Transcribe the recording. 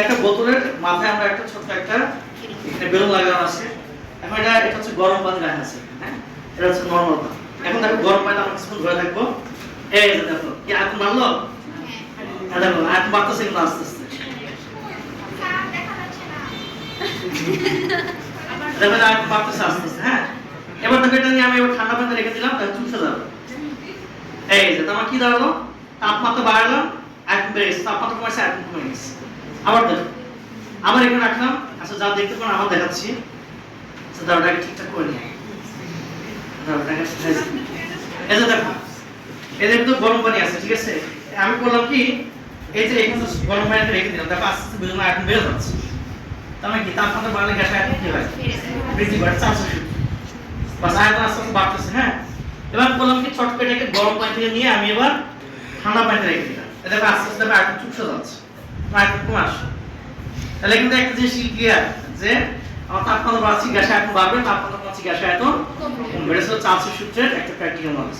একটা বোতলের মাথায় আমরা একটা ছোট্ট একটা এখানে বেলুন লাগানো আছে। এখন এটা এটা হচ্ছে গরম পানি রাখা আছে হ্যাঁ? এটা হচ্ছে নর্মাল পানি। এখন দেখো, গরম পানি আমরা কিছুক্ষণ ধরে থাকব। এই দেখো, কি এখন মারলো? হ্যাঁ দেখো এখন মারতেছে কিন্তু আস্তে আস্তে। দেখো আস্তে আস্তে হ্যাঁ? এবার দেখো, এটা নিয়ে আমি এবার ঠান্ডা পানিতে রেখে দিলাম, তাহলে চুষে যাবে। এই যে কি দাঁড়াল? তাপমাত্রা বাড়ালাম গেছে। তাপমাত্রা কমেছে এখন কমে গেছে। আবার দেখো আবার এখানে রাখলাম। আচ্ছা যা দেখতে পারেন আমার দেখাচ্ছি। আচ্ছা দাও ওটাকে ঠিকঠাক করে নিয়ে দাও ওটাকে এই দেখো এদের কিন্তু গরম পানি আছে, ঠিক আছে? আমি বললাম কি, এই যে এখানে তো গরম পানিটা রেখে দিলাম, দেখো, আস্তে আস্তে এখন বেড়ে যাচ্ছে তার মানে কি তাপমাত্রা বাড়লে গ্যাস আয়তন কি হয়? বৃদ্ধি পায়, চান্স বাস, আয়তন আস্তে আস্তে বাড়তেছে হ্যাঁ? এবার বললাম কি চট করে গরম পানি থেকে নিয়ে আমি এবার ঠান্ডা পানিতে রেখে দিলাম। এটা আস্তে আস্তে আয়তন চুপসে যাচ্ছে। কমে আসছে তাহলে কিন্তু একটা জিনিস ক্লিয়ার? যে আমার তাপমাত্রা বাড়ছে গ্যাস এখন বাড়বে তাপমাত্রা বাড়ছে গ্যাস এখন কমবে। এটা সূত্রের একটা প্র্যাকটিক্যাল নলেজ